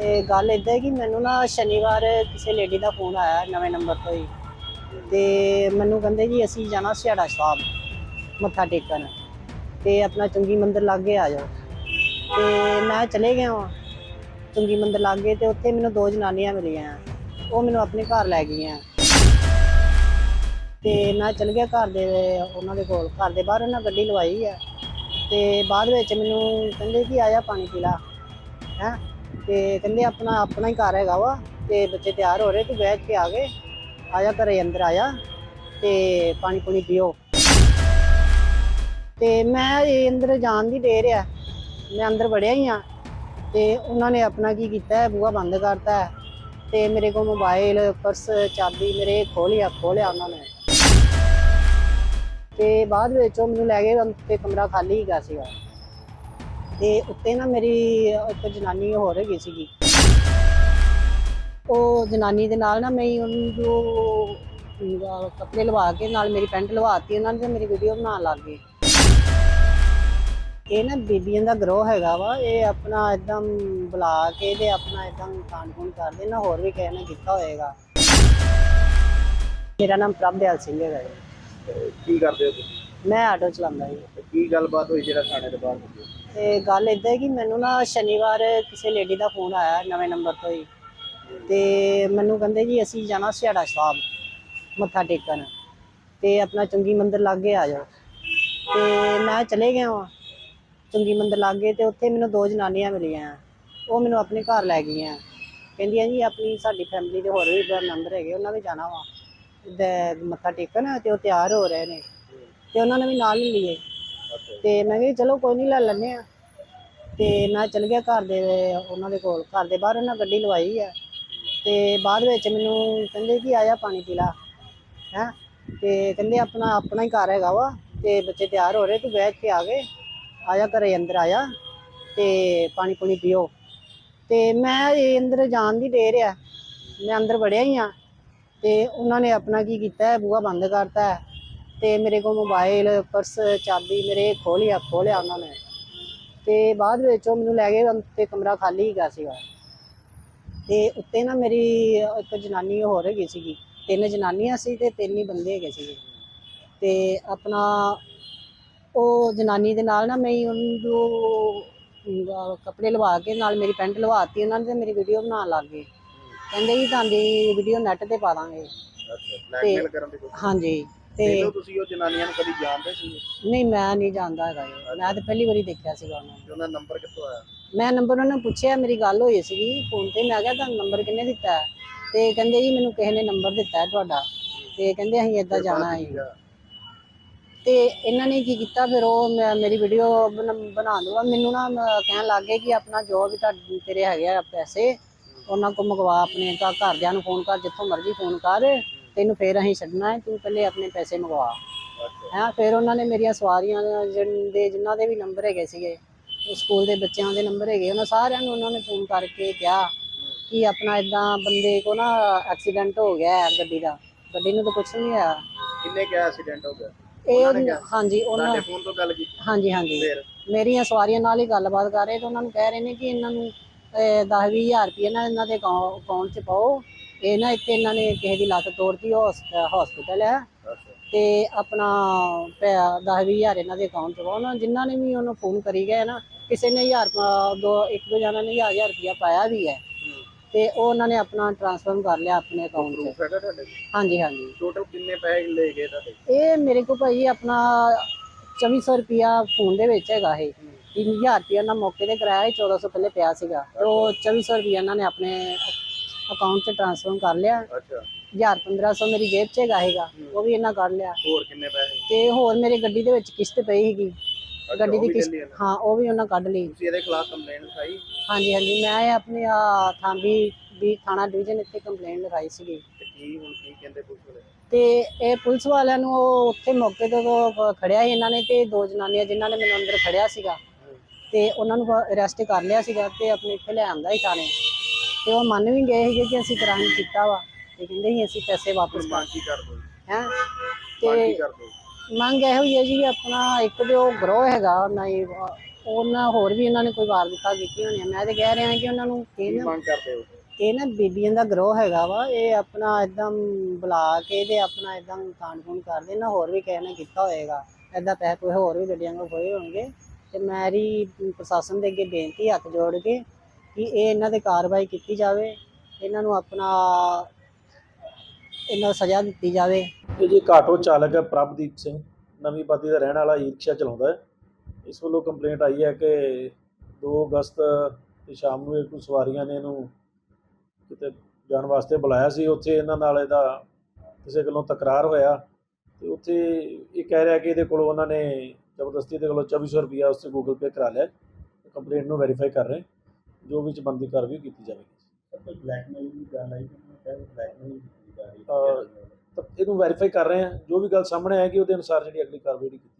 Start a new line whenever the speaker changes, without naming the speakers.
ਤੇ ਗੱਲ ਇਦਾਂ ਹੈ ਕਿ ਮੈਨੂੰ ਨਾ ਸ਼ਨੀਵਾਰ ਕਿਸੇ ਲੇਡੀ ਦਾ ਫੋਨ ਆਇਆ ਨਵੇਂ ਨੰਬਰ ਤੋਂ ਹੀ। ਤੇ ਮੈਨੂੰ ਕਹਿੰਦੇ ਜੀ ਅਸੀਂ ਜਾਣਾ ਸਿਆੜਾ ਸਾਹਿਬ, ਮੱਥਾ ਟੇਕਣ। ਤੇ ਆਪਣਾ ਚੁੰਗੀ ਮੰਦਿਰ ਲਾਗੇ ਆ ਜਾਓ। ਤੇ ਮੈਂ ਚਲੇ ਗਿਆ ਹਾਂ ਚੁੰਗੀ ਮੰਦਿਰ ਲਾਗੇ ਤੇ ਉੱਥੇ ਮੈਨੂੰ ਦੋ ਜਨਾਨੀਆਂ ਮਿਲੀਆਂ। ਉਹ ਮੈਨੂੰ ਆਪਣੇ ਘਰ ਲੈ ਗਈਆਂ। ਤੇ ਮੈਂ ਚਲ ਗਿਆ ਘਰ ਦੇ, ਉਹਨਾਂ ਦੇ ਕੋਲ। ਘਰ ਦੇ ਬਾਹਰ ਉਹਨਾਂ ਗੱਡੀ ਲਵਾਈ ਆ। ਤੇ ਬਾਅਦ ਵਿੱਚ ਮੈਨੂੰ ਕਹਿੰਦੇ ਕਿ ਆਇਆ ਪਾਣੀ ਪੀ ਲਾ। ਹੈ? ਤੇ ਕਹਿੰਦੇ ਆਪਣਾ ਆਪਣਾ ਹੀ ਘਰ ਹੈਗਾ ਵਾ ਤੇ ਬੱਚੇ ਤਿਆਰ ਹੋ ਰਹੇ ਤੂੰ ਬੈਠ ਕੇ ਆ ਗਏ। ਆਇਆ ਘਰੇ ਅੰਦਰ ਆਇਆ ਤੇ ਪਾਣੀ ਪੂਣੀ ਪੀਓ। ਤੇ ਮੈਂ ਇਹ ਅੰਦਰ ਜਾਣ ਦੀ ਦੇਰ ਆ। ਮੈਂ ਅੰਦਰ ਵੜਿਆ ਹੀ ਆ ਤੇ ਉਹਨਾਂ ਨੇ ਆਪਣਾ ਕੀ ਕੀਤਾ ਬੂਹਾ ਬੰਦ ਕਰਤਾ ਤੇ ਮੇਰੇ ਕੋਲ ਮੋਬਾਈਲ ਪਰਸ ਚਾਬੀ ਮੇਰੇ ਖੋਲਿਆ ਖੋਲਿਆ ਉਹਨਾਂ ਨੇ। ਤੇ ਬਾਅਦ ਵਿੱਚ ਉਹ ਮੈਨੂੰ ਲੈ ਗਏ ਤੇ ਕਮਰਾ ਖਾਲੀ ਹੈਗਾ ਸੀਗਾ। ਤੇ ਉੱਤੇ ਨਾ ਮੇਰੀ ਇੱਕ ਜਨਾਨੀ ਹੋਰ ਹੈਗੀ ਸੀਗੀ। ਉਹ ਜਨਾਨੀ ਦੇ ਨਾਲ ਨਾ ਮੈਂ ਉਹਨੂੰ ਜੋ ਕੱਪੜੇ ਲਵਾ ਕੇ ਨਾਲ ਮੇਰੀ ਪੈਂਟ ਲਵਾਤੀ ਉਹਨਾਂ ਨੇ ਮੇਰੀ ਵੀਡੀਓ ਬਣਾਉਣ ਲੱਗ ਗਏ। ਇਹ ਨਾ ਬੀਬੀਆਂ ਦਾ ਗਰੋਹ ਹੈਗਾ ਵਾ ਇਹ ਆਪਣਾ ਇਦਾਂ ਬੁਲਾ ਕੇ ਤੇ ਆਪਣਾ ਇਦਾਂ ਖੂਨ ਕਰਦੇ ਨਾ ਹੋਰ ਵੀ ਕਿਸੇ ਨੇ ਕੀਤਾ ਹੋਏਗਾ। ਮੇਰਾ ਨਾਮ ਪ੍ਰਭਦਿਆਲ ਸਿੰਘ ਹੈਗਾ ਜੀ।
ਕੀ ਕਰਦੇ ਹੋ ਤੁਸੀਂ?
ਮੈਂ ਆਟੋ ਚਲਾਉਂਦਾ ਜੀ।
ਕੀ ਗੱਲਬਾਤ ਹੋਈ ਜਿਹੜਾ ਥਾਣੇ ਦੇ ਬਾਹਰ? ਹੋਈ
ਤੇ ਗੱਲ ਇਦਾਂ ਹੈ ਕਿ ਮੈਨੂੰ ਨਾ ਸ਼ਨੀਵਾਰ ਕਿਸੇ ਲੇਡੀ ਦਾ ਫੋਨ ਆਇਆ ਨਵੇਂ ਨੰਬਰ ਤੋਂ ਹੀ। ਤੇ ਮੈਨੂੰ ਕਹਿੰਦੇ ਜੀ ਅਸੀਂ ਜਾਣਾ ਸਿਆੜਾ ਸਾਹਿਬ ਮੱਥਾ ਟੇਕਣ। ਤੇ ਆਪਣਾ ਚੰਗੀ ਮੰਦਿਰ ਲਾਗੇ ਆ ਜਾਓ। ਤੇ ਮੈਂ ਚਲੇ ਗਿਆ ਵਾਂ ਚੰਗੀ ਮੰਦਿਰ ਲਾਗੇ ਤੇ ਉੱਥੇ ਮੈਨੂੰ ਦੋ ਜਨਾਨੀਆਂ ਮਿਲੀਆਂ। ਉਹ ਮੈਨੂੰ ਆਪਣੇ ਘਰ ਲੈ ਗਈਆਂ। ਕਹਿੰਦੀਆਂ ਜੀ ਆਪਣੀ ਸਾਡੀ ਫੈਮਿਲੀ ਦੇ ਹੋਰ ਵੀ ਮੈਂਬਰ ਹੈਗੇ, ਉਹਨਾਂ ਵੀ ਜਾਣਾ ਵਾ। ਮੱਥਾ ਟੇਕਣ ਤੇ ਉਹ ਤਿਆਰ ਹੋ ਰਹੇ ਨੇ। ਤੇ ਉਹਨਾਂ ਨੇ ਵੀ ਨਾਲ ਹੀ ਲਈਏ ਤੇ ਮੈਂ ਕਿਹਾ ਚਲੋ ਕੋਈ ਨਹੀਂ ਲੈ ਲੈਂਦੇ ਆ। ਤੇ ਮੈਂ ਚਲ ਗਿਆ ਘਰ ਦੇ, ਉਹਨਾਂ ਦੇ ਕੋਲ। ਘਰ ਦੇ ਬਾਹਰ ਉਹਨਾਂ ਗੱਡੀ ਲਵਾਈ ਆ। ਤੇ ਬਾਅਦ ਵਿੱਚ ਮੈਨੂੰ ਕਹਿੰਦੇ ਕਿ ਆਇਆ ਪਾਣੀ ਪੀ ਲਾ। ਹੈ? ਤੇ ਕਹਿੰਦੇ ਆਪਣਾ ਆਪਣਾ ਹੀ ਘਰ ਹੈਗਾ ਵਾ। ਤੇ ਬੱਚੇ ਤਿਆਰ ਹੋ ਰਹੇ, ਤੂੰ ਬੈਠ ਕੇ। ਆ ਗਏ ਆਇਆ ਘਰੇ, ਅੰਦਰ ਆਇਆ ਤੇ ਪਾਣੀ ਪੂਣੀ ਪੀਓ। ਤੇ ਮੈਂ ਅੰਦਰ ਜਾਣ ਦੀ ਦੇਰ ਆ। ਮੈਂ ਅੰਦਰ ਵੜਿਆ ਹੀ ਆ। ਤੇ ਉਹਨਾਂ ਨੇ ਆਪਣਾ ਕੀ ਕੀਤਾ ਬੂਹਾ ਬੰਦ ਕਰਤਾ ਤੇ ਮੇਰੇ ਕੋਲ ਮੋਬਾਈਲ ਪਰਸ ਚਾਬੀ ਮੇਰੇ ਖੋਲਿਆ ਖੋਲਿਆ ਉਹਨਾਂ ਨੇ। ਤੇ ਬਾਅਦ ਵਿੱਚ ਉਹ ਮੈਨੂੰ ਲੈ ਗਏ ਤੇ ਕਮਰਾ ਖਾਲੀ ਹੈਗਾ ਸੀਗਾ। ਤੇ ਉੱਤੇ ਨਾ ਮੇਰੀ ਇੱਕ ਜਨਾਨੀ ਹੋਰ ਹੈਗੀ ਸੀਗੀ। ਤਿੰਨ ਜਨਾਨੀਆਂ ਸੀ ਤੇ ਤਿੰਨ ਹੀ ਬੰਦੇ ਹੈਗੇ ਸੀਗੇ। ਤੇ ਆਪਣਾ ਉਹ ਜਨਾਨੀ ਦੇ ਨਾਲ ਨਾ ਮੈਂ ਉਹਨੂੰ ਕੱਪੜੇ ਲਵਾ ਕੇ ਨਾਲ ਮੇਰੀ ਪੈਂਟ ਲਵਾਤੀ ਉਹਨਾਂ ਨੇ ਤੇ ਮੇਰੀ ਵੀਡੀਓ ਬਣਾਉਣ ਲੱਗ ਗਏ। ਕਹਿੰਦੇ ਜੀ ਤੁਹਾਡੀ ਵੀਡੀਓ ਨੈਟ ਤੇ ਪਾ ਦਾਂਗੇ।
ਕੋਸ਼ਿਸ਼
ਹਾਂਜੀ। ਤੇ
ਪਹਿਲਾਂ ਤੁਸੀਂ ਉਹ ਜਨਾਨੀਆਂ ਨੂੰ ਕਦੀ ਜਾਣਦੇ ਸੀ
ਨਹੀਂ ਮੈਂ ਨਹੀਂ ਜਾਣਦਾ ਹੈਗਾ। ਮੈਂ ਤਾਂ ਪਹਿਲੀ ਵਾਰੀ ਦੇਖਿਆ ਸੀਗਾ ਉਹਨਾਂ। ਨੂੰ
ਤੇ ਉਹਨਾਂ ਦਾ ਨੰਬਰ ਕਿੱਥੋਂ ਆਇਆ?
ਮੈਂ ਨੰਬਰ ਉਹਨਾਂ ਨੂੰ ਪੁੱਛਿਆ ਮੇਰੀ ਗੱਲ ਹੋਈ ਸੀਗੀ ਫੋਨ ਤੇ। ਮੈਂ ਕਿਹਾ ਤੁਹਾਨੂੰ ਨੰਬਰ ਕਿੰਨੇ ਦਿੱਤਾ ਹੈ? ਤੇ ਕਹਿੰਦੇ ਜੀ ਮੈਨੂੰ ਕਿਸੇ ਨੇ ਨੰਬਰ ਦਿੱਤਾ ਹੈ ਤੁਹਾਡਾ। ਤੇ ਕਹਿੰਦੇ ਅਸੀਂ ਇੱਦਾਂ ਜਾਣਾ ਹੈ। ਤੇ ਇਹਨਾਂ ਨੇ ਕੀ ਕੀਤਾ ਫਿਰ ਉਹ ਮੈਂ- ਮੇਰੀ ਵੀਡੀਓ ਬਣਾ ਦੂਗਾ ਮੈਨੂੰ ਨਾ ਮ- ਕਹਿਣ ਲੱਗ ਗਏ ਕਿ ਆਪਣਾ ਜੋ ਵੀ ਤੁਹਾਡੇ ਤੇਰੇ ਹੈਗੇ ਆ ਪੈਸੇ ਉਹਨਾਂ ਕੋ ਮੰਗਵਾ ਆਪਣੇ ਘਰ ਘਰਦਿਆਂ ਨੂੰ ਫੋਨ ਕਰ ਜਿੱਥੋਂ ਮਰਜ਼ੀ ਫੋਨ ਕਰ। ਤੈਨੂੰ ਫੇਰ ਅਸੀਂ ਛੱਡਣਾ ਹੈ ਤੂੰ ਪਹਿਲੇ ਆਪਣੇ ਪੈਸੇ ਮੰਗਵਾ। ਹੈਂ ਫਿਰ ਉਹਨਾਂ ਨੇ ਮੇਰੀਆਂ ਸਵਾਰੀਆਂ ਜਿਨ- ਦੇ ਜਿਨ੍ਹਾਂ ਦੇ ਵੀ ਨੰਬਰ ਹੈਗੇ ਸੀਗੇ ਉਹ ਸਕੂਲ ਦੇ ਬੱਚਿਆਂ ਦੇ ਨੰਬਰ ਹੈਗੇ ਉਹਨਾਂ ਸਾਰਿਆਂ ਨੂੰ ਉਹਨਾਂ ਨੇ ਫੋਨ ਕਰਕੇ ਕਿਹਾ ਕਿ ਆਪਣਾ ਇਦਾਂ ਬੰਦੇ ਕੋ ਨਾ ਐਕਸੀਡੈਂਟ ਹੋ ਗਿਆ ਹੈ ਗੱਡੀ ਦਾ। ਗੱਡੀ ਨੂੰ ਤਾਂ ਕੁਝ ਨਹੀਂ ਹੋਇਆ
ਕਿੰਨੇ ਕਿਹਾ ਐਕਸੀਡੈਂਟ ਹੋ ਗਿਆ
ਇਹ? ਹਾਂਜੀ ਉਹਨਾਂ
ਤੁਹਾਡੇ ਫੋਨ ਤੋਂ ਗੱਲ ਕੀਤੀ?
ਹਾਂਜੀ ਹਾਂਜੀ।
ਫਿਰ?
ਮੇਰੀਆਂ ਸਵਾਰੀਆਂ ਨਾਲ ਹੀ ਗੱਲਬਾਤ ਕਰ ਰਹੇ ਤੇ ਉਹਨਾਂ ਨੂੰ ਕਹਿ ਰਹੇ ਨੇ ਕਿ ਇਹਨਾਂ ਨੂੰ 10 ਹਜ਼ਾਰ ਰੁਪਏ ਨਾ ਇਹਨਾਂ ਦੇ ਅਕਾਊਂਟ 'ਚ ਪਾਓ। ਇਹ ਨਾ ਇੱਥੇ ਇਹਨਾਂ ਨੇ ਕਿਸੇ ਦੀ ਲੱਤ ਤੋੜਤੀ ਹਸਪੀਟਲ ਹੈ। ਤੇ ਆਪਣਾ 10 ਹਜ਼ਾਰ ਇਹਨਾਂ ਦੇ ਅਕਾਊਂਟ 'ਚ ਉਹਨਾਂ ਜਿਨ੍ਹਾਂ ਨੇ ਵੀ ਉਹਨੂੰ ਫੋਨ ਕਰੀ ਗਏ ਨਾ ਕਿਸੇ ਨੇ ਹਜ਼ਾਰ ਪਾ- ਦੋ ਇੱਕ ਦੋ ਜਣਾਂ ਨੇ ਹਜ਼ਾਰ ਹਜ਼ਾਰ ਰੁਪਇਆ ਪਾਇਆ ਵੀ ਹੈ। ਤੇ ਉਹ ਉਹਨਾਂ ਨੇ ਆਪਣਾ ਟ੍ਰਾਂਸਫਰ ਕਰ ਲਿਆ ਆਪਣੇ ਅਕਾਊਂਟ 'ਚ। ਹਾਂਜੀ ਹਾਂਜੀ।
ਟੋਟਲ ਕਿੰਨੇ ਪੈਸੇ ਲੈ ਗਏ ਤੁਹਾਡੇ?
ਇਹ ਮੇਰੇ ਕੋਲ ਭਾਈ ਆਪਣਾ 2400 ਰੁਪਿਆ ਫੋਨ ਦੇ ਵਿੱਚ ਹੈਗਾ ਇਹ। 3000 ਰੁਪਿਆ ਨਾਲ ਮੌਕੇ ਤੇ ਕਰਾਇਆ ਸੀ 1400 ਪਹਿਲੇ ਪਿਆ ਸੀਗਾ। ਤੇ ਉਹ 2400 ਰੁਪਿਆ ਇਹਨਾਂ ਨੇ ਆਪਣੇ ਅਕਾਊਂਟ 'ਚ ਟ੍ਰਾਂਸਫਰ ਕਰ ਲਿਆ।
ਅੱਛਾ।
1000 1500 ਮੇਰੀ ਜੇਬ 'ਚ ਹੈਗਾ ਹੈਗਾ ਉਹ ਵੀ ਇਹਨਾਂ ਕਰ ਲਿਆ।
ਹੋਰ ਕਿੰਨੇ ਪੈਸੇ?
ਤੇ ਹੋਰ ਮੇਰੀ ਗੱਡੀ ਦੇ ਵਿੱਚ ਕਿਸ਼ਤ ਪਈ
ਅੱਛਾ,
ਗੱਡੀ ਦੀ ਕਿਸ਼ਤ। ਹਾਂ ਉਹ ਵੀ ਉਹਨਾਂ ਕੱਢ ਲਈ।
ਤੁਸੀਂ ਇਹਦੇ ਖਿਲਾਫ ਕੰਪਲੇਂਟ ਲਿਖਾਈ?
ਹਾਂਜੀ ਹਾਂਜੀ ਮੈਂ ਆਪਣੇ ਆ ਥਾਂਬੀ ਵੀ ਥਾਣਾ ਡਿਵੀਜ਼ਨ ਇੱਥੇ ਕੰਪਲੇਂਟ ਲਗਾਈ ਸੀਗੀ।
ਤੇ ਕੀ ਹੁਣ ਕੀ ਕਹਿੰਦੇ ਪੁਲਿਸ ਵਾਲੇ?
ਤੇ ਇਹ ਪੁਲਿਸ ਵਾਲਿਆਂ ਨੂੰ ਉਹ ਉੱਥੇ ਮੌਕੇ ਤੇ ਖੜਿਆ ਸੀ ਇਹਨਾਂ ਨੇ ਤੇ ਦੋ ਜਨਾਨੀਆਂ ਜਿਨ੍ਹਾਂ ਨੇ ਮੈਨੂੰ ਅੰਦਰ ਖੜਿਆ ਸੀਗਾ। ਤੇ ਉਹਨਾਂ ਨੂੰ ਅਰੈਸਟ ਕਰ ਲਿਆ ਸੀਗਾ ਤੇ ਆਪਣੇ ਇੱਥੇ ਲੈ ਆਂਦਾ ਸੀ ਥਾਣੇ। ਤੇ ਉਹ ਮੰਨ ਵੀ ਗਏ ਸੀਗੇ ਕਿ ਅਸੀਂ ਕ੍ਰਾਈਮ ਕੀਤਾ ਵਾ ਤੇ ਕਹਿੰਦੇ ਸੀ ਅਸੀਂ ਪੈਸੇ ਵਾਪਸ
ਕੀ ਕਰ ਦੋ
ਹੈ? ਤੇ ਮੰਗ ਇਹੋ ਹੀ ਹੈ ਜੀ ਆਪਣਾ ਇੱਕ ਤੇ ਉਹ ਗਰੋਹ ਹੈਗਾ ਨਹੀਂ ਉਹਨਾਂ ਹੋਰ ਵੀ ਇਹਨਾਂ ਨੇ ਕੋਈ ਵਾਰਦਾਤਾਂ ਕੀਤੀਆਂ ਹੋਣੀਆਂ। ਮੈਂ ਤੇ ਕਹਿ ਰਿਹਾ ਕਿ ਉਹਨਾਂ ਨੂੰ
ਕੀ
ਇਹ ਨਾ
ਮੰਗ ਕਰਦੇ ਹੋ?
ਇਹ ਨਾ ਬੀਬੀਆਂ ਦਾ ਗਰੋਹ ਹੈਗਾ ਵਾ ਇਹ ਆਪਣਾ ਇਦਾਂ ਬੁਲਾ ਕੇ ਤੇ ਆਪਣਾ ਇਦਾਂ ਖੂਨ ਕਰਦੇ ਨਾ ਹੋਰ ਵੀ ਕਿਸੇ ਨੇ ਕੀਤਾ ਹੋਏਗਾ। ਇਦਾਂ ਪੈਸੇ ਕੋਈ ਹੋਰ ਵੀ ਗੱਡੀਆਂ ਕੋ ਖੋਏ ਹੋਣਗੇ। ਤੇ ਮੇਰੀ ਪ੍ਰਸ਼ਾਸਨ ਦੇ ਅੱਗੇ ਬੇਨਤੀ ਹੱਥ ਜੋੜ ਕੇ ਕਿ ਇਹ ਇਹਨਾਂ ਤੇ ਕਾਰਵਾਈ ਕੀਤੀ ਜਾਵੇ, ਇਹਨਾਂ ਨੂੰ ਆਪਣਾ, ਇਹਨਾਂ ਨੂੰ ਸਜ਼ਾ ਦਿੱਤੀ ਜਾਵੇ।
ਇਹ ਜੀ ਇੱਕ ਆਟੋ ਚਾਲਕ ਹੈ ਪ੍ਰਭਦੀਪ ਸਿੰਘ, ਨਵੀਂ ਬਾਦੀ ਦਾ ਰਹਿਣ ਵਾਲਾ ਈ ਰਿਕਸ਼ਾ ਚਲਾਉਂਦਾ ਹੈ। ਇਸ ਵੱਲੋਂ ਕੰਪਲੇਂਟ ਆਈ ਹੈ ਕਿ 2 ਅਗਸਤ ਦੀ ਸ਼ਾਮ ਨੂੰ ਇੱਕ ਸਵਾਰੀਆਂ ਨੇ ਇਹਨੂੰ ਕਿਤੇ ਜਾਣ ਵਾਸਤੇ ਬੁਲਾਇਆ ਸੀ। ਉੱਥੇ ਇਹਨਾਂ ਨਾਲ ਇਹਦਾ ਕਿਸੇ ਗੱਲੋਂ ਤਕਰਾਰ ਹੋਇਆ ਤੇ ਉੱਥੇ ਇਹ ਕਹਿ ਰਿਹਾ ਕਿ ਇਹਦੇ ਕੋਲੋਂ ਉਹਨਾਂ ਨੇ ਜ਼ਬਰਦਸਤੀ ਦੇ ਕੋਲੋਂ 2400 ਰੁਪਇਆ ਉਸ ਤੇ ਗੂਗਲ ਪੇ ਕਰਾ ਲਿਆ। ਕੰਪਲੇਂਟ ਨੂੰ ਵੈਰੀਫਾਈ ਕਰ ਰਹੇ। ਜੋ ਵੀ ਬੰਦੀ ਕਾਰਵਾਈ ਕੀਤੀ ਜਾਵੇਗੀ।
ਬਲੈਕਮੇਲ ਦੀ ਗੱਲ ਆਈ? ਕਿ ਕਹਿੰਦੇ ਬਲੈਕਮੇਲ ਕੀਤੀ ਜਾ ਰਹੀ
ਅਹ ਤਾਂ ਇਹਨੂੰ ਵੈਰੀਫਾਈ ਕਰ ਰਹੇ ਹਾਂ। ਜੋ ਵੀ ਗੱਲ ਸਾਹਮਣੇ ਆਏਗੀ ਉਹਦੇ ਅਨੁਸਾਰ ਜਿਹੜੀ ਅਗਲੀ ਕਾਰਵਾਈ ਜਿਹੜੀ ਕੀਤੀ